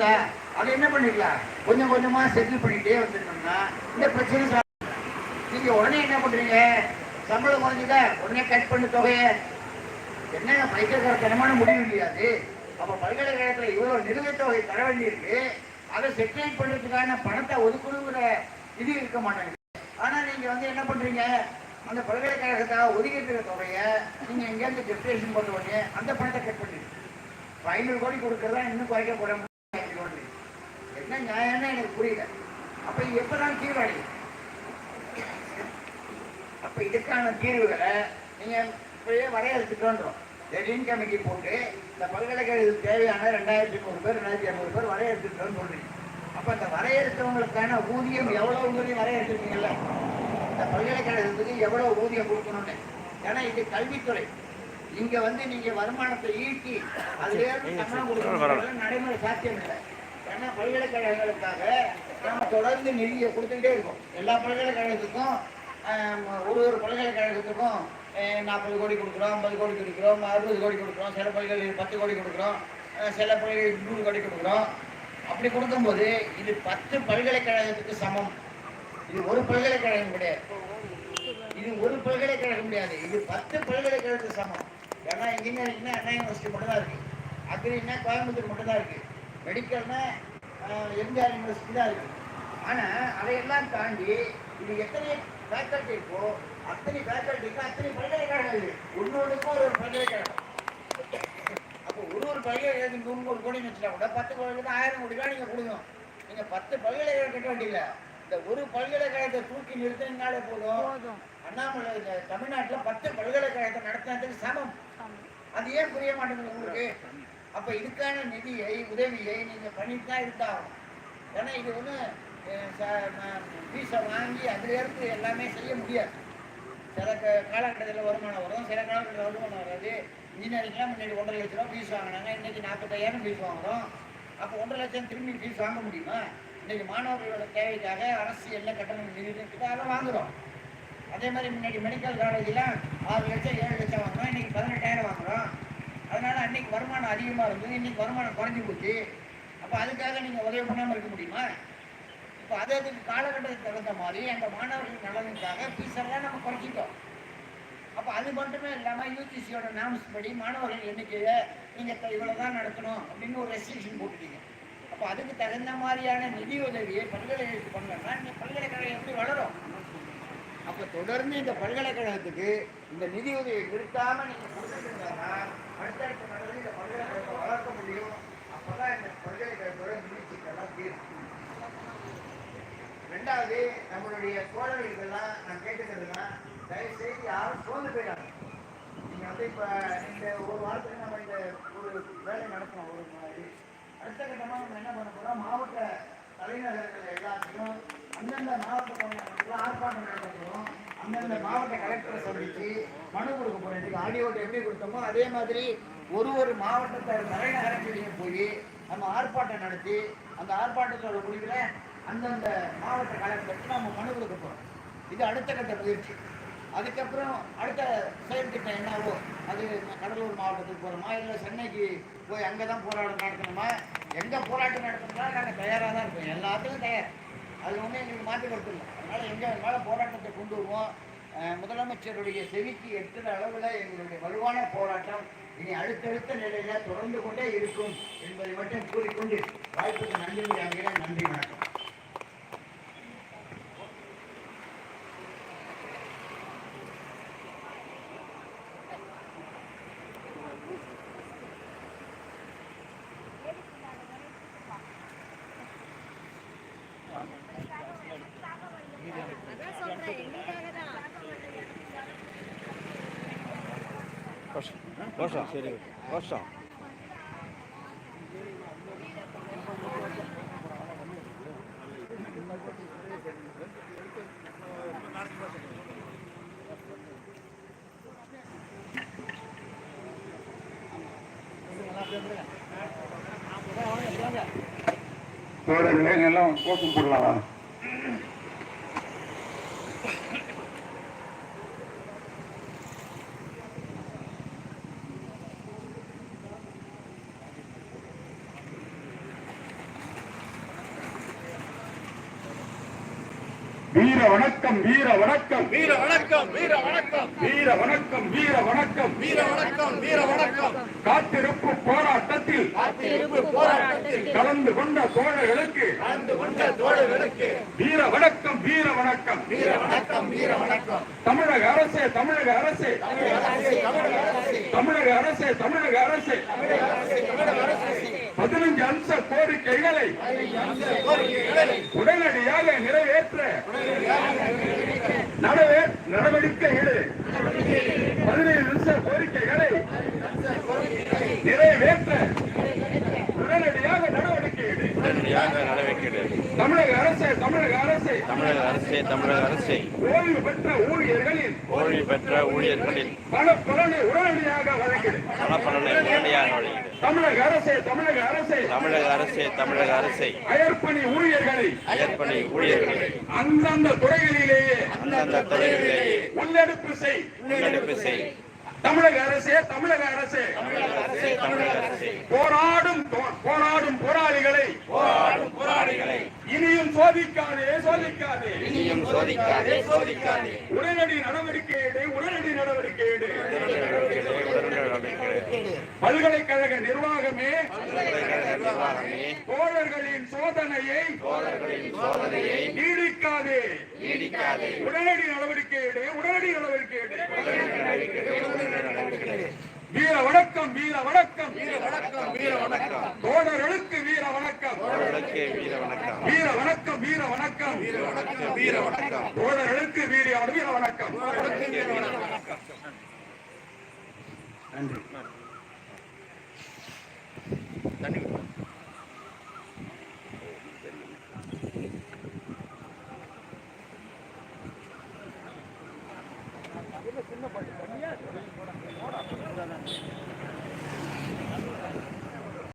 இருக்குதா அதை என்ன பண்ணிக்கலாம் கொஞ்சம் கொஞ்சமா செட்டில் பண்ணிகிட்டே வந்துட்டோம்னா இந்த பிரச்சனை சா- நீங்க உடனே என்ன பண்ணுறீங்க சம்பளம் குறைஞ்சுதா? உடனே கட் பண்ண தொகையை. என்ன பைத்தியக்காரத்தனமான முடிவு முடியாது அப்போ பல்கலைக்கழகத்தில் இவ்வளோ நிலுவைத் தொகை தர வேண்டியிருக்கு. அதை செட்டில் பண்றதுக்கான பணத்தை ஒதுக்கணுங்கிற இது இருக்க மாட்டேங்குது. ஆனா நீங்க வந்து என்ன பண்றீங்க? அந்த பல்கலைக்கழகத்தாக ஒதுக்கிட்டு தொகையை நீங்கள் எங்கேயாவது டெப்டேஷன் பண்ண அந்த பணத்தை கட் பண்ணிடுங்க. இப்ப ஐநூறு கோடி கொடுக்கறதா இன்னும் குறைக்க போட என்ன நியாயம்னு எனக்கு புரியல. அப்ப எப்பதான் தீர்வடையும் அப்ப இதுக்கான தீர்வுகளை நீங்க இப்பயே வரையறுத்துட்டோன்றோம். டெல்லின் கமிட்டி போட்டு இந்த பல்கலைக்கழகத்துக்கு தேவையான ரெண்டாயிரத்தி நூறு பேர் ரெண்டாயிரத்தி ஐநூறு பேர் வரையறுத்துட்டோம்னு சொல்றீங்க. அப்ப இந்த வரையறுத்தவங்களுக்கான ஊதியம் எவ்வளவு ஊதியம் வரையறுத்துருக்கீங்கல்ல? இந்த பல்கலைக்கழகத்துக்கு எவ்வளவு ஊதியம் கொடுக்கணும்னு. ஏன்னா இது கல்வித்துறை. இங்க வந்து நீங்க வருமானத்தை ஈட்டி அதுல இருந்து சம்பளம் கொடுக்கணும் நடைமுறை சாத்தியம் இல்லை ஏன்னா பல்கலைக்கழகங்களுக்காக நாம தொடர்ந்து நிதியை கொடுத்துக்கிட்டே இருக்கோம். எல்லா பல்கலைக்கழகத்துக்கும் ஒரு ஒரு பல்கலைக்கழகத்துக்கும் நாற்பது கோடி கொடுக்குறோம் ஐம்பது கோடி கொடுக்குறோம் அறுபது கோடி கொடுக்குறோம் சில பல்கலை பத்து கோடி கொடுக்குறோம் சில பல்கலை நூறு கோடி கொடுக்குறோம். அப்படி கொடுக்கும்போது இது பத்து பல்கலைக்கழகத்துக்கு சமம். இது ஒரு பல்கலைக்கழகம் கிடையாது. இது ஒரு பல்கலைக்கழகம் கிடையாது. இது பத்து பல்கலைக்கழகத்துக்கு சமம். ஏன்னா இன்ஜினியரிங்னா அண்ணா யூனிவர்சிட்டி மட்டும் தான் அக்ரின்னா கோயம்புத்தூர் மட்டும்தான் இருக்குது மெடிக்கல்னால் மெடிக்கல்னா எம்ஜிஆர் யூனிவர்சிட்டி தான் இருக்கு. ஆனா அதையெல்லாம் தாண்டி இது எத்தனை ஃபேக்கல்ட்டி இருக்கோ அத்தனை ஃபேக்கல்ட்டிக்கு அத்தனை பல்கலைக்கழகம் இருக்கு. ஒன்னொன்றுக்கும் ஒரு ஒரு பல்கலைக்கழகம். அப்போ ஒரு ஒரு பல்கலைக்கழகத்துக்கு நூறு கோடி வச்சுட்டா கூட பத்து பல்கலைக்கழகம் ஆயிரம் கோடி ரூபாய் நீங்க கொடுக்கணும். நீங்க பத்து பல்கலைக்கழகம் கட்ட வேண்டியதில்ல. இந்த ஒரு பல்கலைக்கழகத்தை தூக்கி நிறுத்தினாலே போதும். அண்ணாமலை இந்த தமிழ்நாட்டுல பத்து பல்கலைக்கழகத்தை நடத்தினதுக்கு சமம். அது ஏன் புரிய மாட்டேங்குது உங்களுக்கு? அப்ப இதுக்கான நிதியை உதவியை நீங்க பண்ணிட்டு தான் இருந்தாகணும். ஏன்னா இது ஒன்று ஃபீஸை வாங்கி அதுல இருந்து எல்லாமே செய்ய முடியாது. சில க- காலகட்டத்தில் வருமானம் வரும் சில காலகட்டத்தில் வருமானம் வராது. இன்ஜினியரிங்லாம் முன்னாடி ஒன்றரை லட்ச ரூபா ஃபீஸ் வாங்கினாங்க இன்னைக்கு நாற்பத்தாயிரம் ஃபீஸ் வாங்குறோம். அப்போ ஒன்றரை லட்சம் திரும்பி ஃபீஸ் வாங்க முடியுமா? இன்றைக்கி மாணவர்களோட தேவைக்காக அரசு என்ன கட்டணம் நிதிக்கிறதுக்கு அதெல்லாம் அதே மாதிரி முன்னாடி மெடிக்கல் காலேஜ்லாம் ஆறு லட்சம் ஏழு லட்சம் வாங்குறோம் இன்னைக்கு பதினெட்டாயிரம் வாங்குறோம். அதனால அன்னைக்கு வருமானம் அதிகமாக இருந்தது இன்னைக்கு வருமானம் குறைஞ்சி போச்சு. அப்போ அதுக்காக நீங்கள் உதவி பண்ணாமல் இருக்க முடியுமா? இப்போ அது அதுக்கு காலகட்டத்துக்கு தகுந்த மாதிரி அந்த மாணவர்கள் நலனுக்காக ஃபீஸ் எல்லாம் நம்ம குறைச்சிட்டோம். அப்போ அது மட்டுமே இல்லாமல் யூஜிசியோட நாம்ஸ் படி மாணவர்கள் எண்ணிக்கையை நீங்கள் இவ்வளோ தான் நடத்தணும் அப்படின்னு ஒரு ரெஸ்ட்ரிக்ஷன் போட்டுட்டீங்க. அப்போ அதுக்கு தகுந்த மாதிரியான நிதி உதவியை பல்கலைக்கழகத்துக்கு பண்ணலன்னா இந்த பல்கலைக்கழகம் எப்படி வளரும்? அப்போ தொடர்ந்து இந்த பல்கலைக்கழகத்துக்கு இந்த நிதி உதவியை நீங்கள் கொடுத்துட்டு கொடுத்துருந்தா அடுத்தடுத்த நாளில் இந்த பல்கலைக்கழகத்தை வளர்க்க முடியும் அப்பதான் இந்த பல்கலைக்கழகத்தோட நிதி சிக்கல்லாம் தீரும் ரெண்டாவது நம்மளுடைய தோழர்களுக்கெல்லாம் நான் கேட்டுக்கிறதுனா தயவுசெய்து யாரும் சோர்ந்து போயிடாங்க நீங்க வந்து இப்ப இந்த ஒரு வாரத்துக்கு நம்ம இந்த ஒரு வேலை நடத்தணும் ஒரு மாதிரி. அடுத்த கட்டமா நம்ம என்ன பண்ண போறோம்? மாவட்ட தலைநகரங்கள் எல்லாத்தையும் அந்தந்த மாவட்ட ஆர்ப்பாட்டம் நடத்தணும் அந்தந்த மாவட்ட கலெக்டரை சந்திச்சு மனு கொடுக்க போறோம். இன்னைக்கு ஆடியோ எப்படி கொடுத்தோமோ அதே மாதிரி ஒரு ஒரு மாவட்டத்தை தலைநகரத்திலையும் போய் நம்ம ஆர்ப்பாட்டம் நடத்தி அந்த ஆர்ப்பாட்டத்தோட முடிவில் அந்தந்த மாவட்ட கலெக்டருக்கு நம்ம மனு கொடுக்க போகிறோம் இது அடுத்த கட்ட முயற்சி. அதுக்கப்புறம் அடுத்த செயல் திட்டம் என்னவோ அது கடலூர் மாவட்டத்துக்கு போகிறோமா இல்லை சென்னைக்கு போய் அங்கே தான் போராட்டம் நடத்தணுமா? எங்கே போராட்டம் நடத்தணும்னா நாங்கள் தயாராக தான் இருக்கோம். எல்லாத்துக்கும் தயார். அது ஒன்றும் எங்களுக்கு மாற்றி கொடுத்துடல. அதனால் எங்கே இருந்தாலும் போராட்டத்தை கொண்டு வருவோம். முதலமைச்சருடைய செவிக்கு எட்டுற அளவில் எங்களுடைய வலுவான போராட்டம் இனி அடுத்தடுத்த நிலையில் தொடர்ந்து கொண்டே இருக்கும் என்பதை மட்டும் கூறிக்கொண்டு வாய்ப்புக்கு நன்றி கூறுகிறேன். நன்றி வணக்கம். வருஷம் சரி வருஷம் போற இளைஞெல்லாம் கோஷம் போடலாம். வீர வணக்கம் வீர வணக்கம். வீர வணக்கம் வீர வணக்கம். வீர வணக்கம் வீர வணக்கம். வீர வணக்கம் வீர வணக்கம். காத்திருப்பு போராட்டம். காத்திருப்பு போராட்டத்தில் கலந்து கொண்ட தோழர்களுக்கு கலந்து கொண்ட தோழர்களுக்கு வீர வணக்கம் வீர வணக்கம். வீர வணக்கம் வீர வணக்கம். தமிழக அரசே தமிழக அரசே. தமிழக அரசே தமிழக அரசே. பதினஞ்சு அம்ச கோரிக்கைகளை உடனடியாக நிறைவேற்ற நடவே நடவடிக்கை எடு. பதினேழு அம்ச கோரிக்கைகளை நிறைவேற்ற உடனடியாக நடவடிக்கை எடு உடனடியாக நடவடிக்கை தமிழக அரசே தமிழக அரசே. தமிழக அரசே தமிழக அரசே. ஓய்வு பெற்ற ஊழியர்களின் ஓய்வு பெற்ற ஊழியர்களின் பண பலனை உடனடியாக வழங்கிடு. பணப்பலனை உடனடியாக வழங்கிடு. தமிழக அரசே தமிழக அரசே. தமிழக அரசே தமிழக அரசை. அயற்பணி ஊழியர்களை அயற்பணி ஊழியர்களை அந்தந்த துறைகளிலேயே அந்தந்த துறைகளிலேயே. உள்ளெடுப்பு செய். முன்னெடுப்பு செய். தமிழக அரசே தமிழக அரசே. போராடும் போராடும் போராளிகளை போராடும் போராளிகளை. இனியும் சோதிக்காதே சோதிக்காதே. இனியும் சோதிக்காதே சோதிக்காதே உடனடி நடவடிக்கை எடு உடனடி நடவடிக்கை எடு பல்கலைக்கழக நிர்வாகமே தோழர்களின் சோதனையை தோழர்களின் சோதனையை நீடிக்காதே. நீடிக்காதே உடனடி நடவடிக்கை எடு உடனடி நடவடிக்கை எடு வீர வணக்கம் வீர வணக்கம் வீர வணக்கம். வீர வணக்கம் தோழர்களுக்கு வீர வணக்கம். தோழர்களுக்கு வீர வணக்கம். வீர வணக்கம் வீர வணக்கம். வீர வணக்கம் வீர வணக்கம். தோழர்களுக்கு வீர வீர வணக்கம் வீர வணக்கம். நன்றி.